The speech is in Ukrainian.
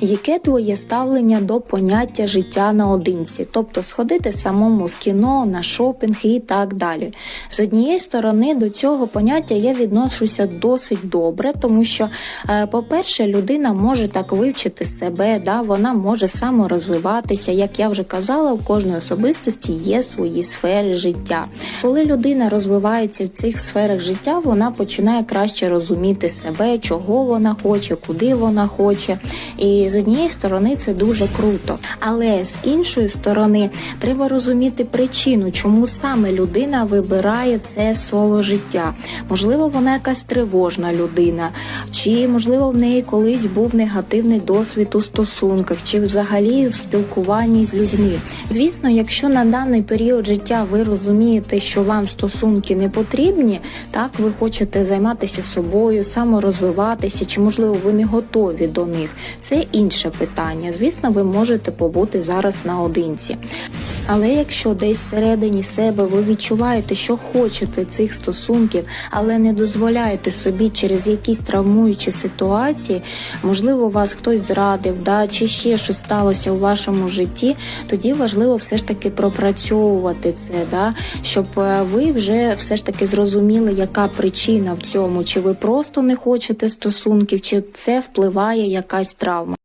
Яке твоє ставлення до поняття життя наодинці, тобто сходити самому в кіно, на шопінг і так далі. З однієї сторони, до цього поняття я відношуся досить добре, тому що, е, по-перше, людина може так вивчити себе, да, вона може саморозвиватися. Як я вже казала, у кожної особистості є свої сфери життя. Коли людина розвивається в цих сферах життя, вона починає краще розуміти себе, чого вона хоче, куди вона хоче. І з однієї сторони це дуже круто. Але з іншої сторони треба розуміти причину, чому саме людина вибирає це соло життя. Можливо, вона якась тривожна людина, чи можливо в неї колись був негативний досвід у стосунках, чи взагалі в спілкуванні з людьми. Звісно, якщо на даний період життя ви розумієте, що вам стосунки не потрібні, так ви хочете займатися собою, саморозвиватися, чи можливо ви не готові до них. Це інше питання. Звісно, ви можете побути зараз наодинці. Але якщо десь всередині себе ви відчуваєте, що хочете цих стосунків, але не дозволяєте собі через якісь травмуючі ситуації, можливо, вас хтось зрадив, да, чи ще щось сталося у вашому житті, тоді важливо все ж таки пропрацьовувати це, да, щоб е, ви вже все ж таки зрозуміли, яка причина в цьому, чи ви просто не хочете стосунків, чи це впливає якась травма.